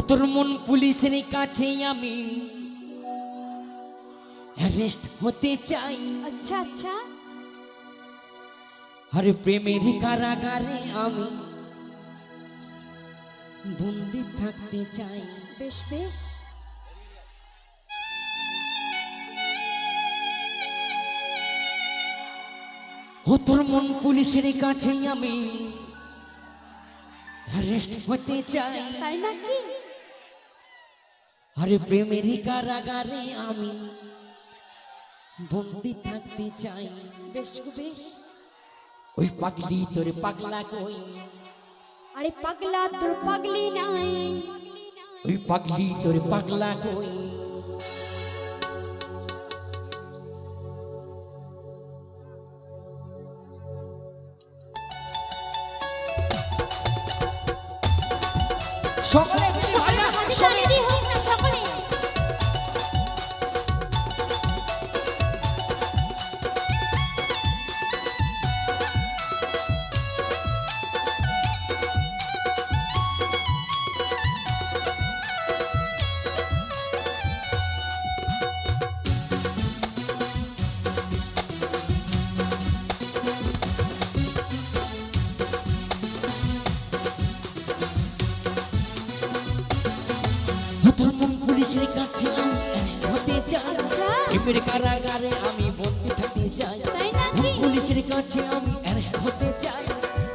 তোর মন পুলিশের কাছে আমি অ্যারেস্ট হতে চাই। আচ্ছা আচ্ছা। আরে প্রেমের কারাগারে আমি বন্দি থাকতে চাই। বেশ বেশ। ও তোর মন পুলিশের কাছে আমি অ্যারেস্ট হতে চাই। তাই নাকি? আরে প্রেমের কারাগারে আমি। বন্দি থাকতে চাই। বেশ বেশ। ওই পাগলি তোর পাগলা কই? আরে পাগলা তোর পাগলি নাই। ওই পাগলি তোর পাগলা কই? সকলে পুলিশের কাছে আমি অ্যারেস্ট হতে চাই। আচ্ছা। প্রেমের কারাগারে আমি বন্দি থাকতে চাই। পুলিশের কাছে আমি অ্যারেস্ট হতে চাই।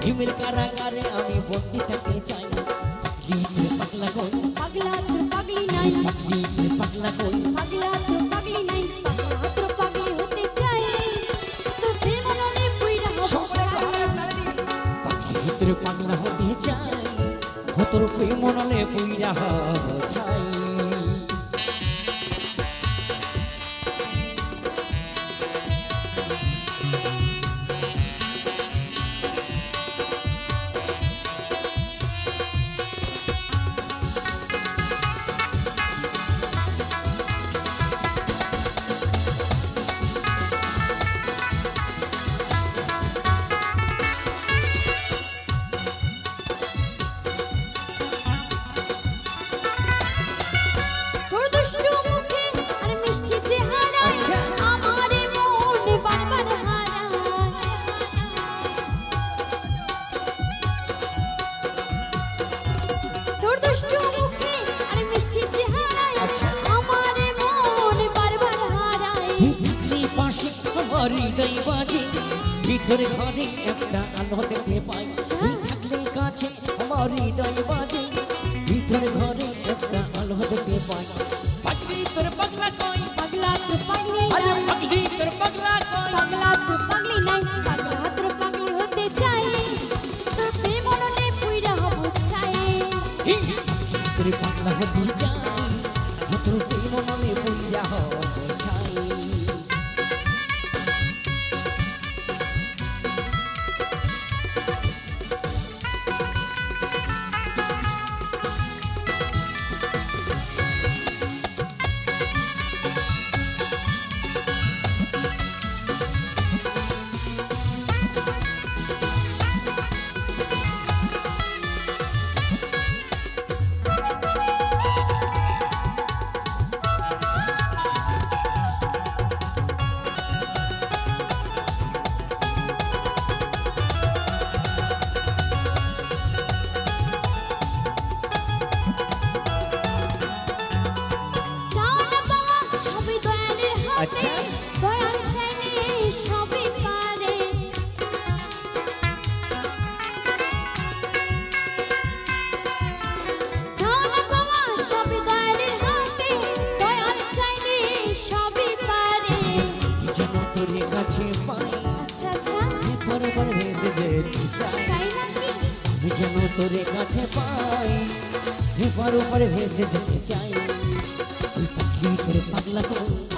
প্রেমের কারাগারে আমি বন্দি থাকতে চাই। পাগলি কই পাগলা তোর পাগলি নাই। পাগলা কই পাগলা তোর পাগলি নাই। পাগলা তোর পাগলি হতে চাই। তোর প্রেম পুইরা হব পাগলি তোর পাগলা হতে চাই। তোর প্রেম মনলে পুইরা চাই। আমার হৃদয় বাজে ভিতরে ঘরে একটা আলো দেখতে পাই। থাকলে কাছে আমার হৃদয় বাজে ভিতরে ঘরে একটা আলো দেখতে পাই। যেন তোর কাছে পাই। এবার উপরে ভেসে যেতে চাই। পাগলি তোর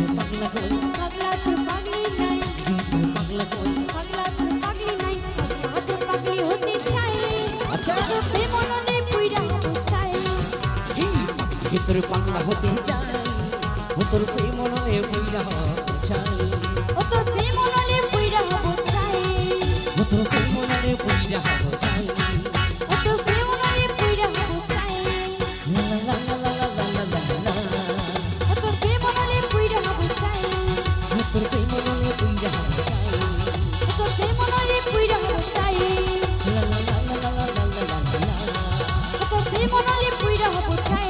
ভিতরে পাগলা হতে চাই ও তোর প্রেম মনে বইরা হতে চাই। ও তোর প্রেম পুইরা হতে চাই। ও তোর প্রেম বইরা হতে তোর সেই মনে পুইরা হাসাই তোর সেই মনে পুইরা হাসাই লা লা লা লা লা লা লা লা তোর সেই মনে পুইরা হাসাই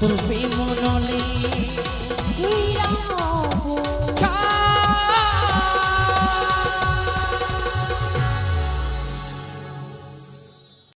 তোর সেই মনে পুইরা হাসাই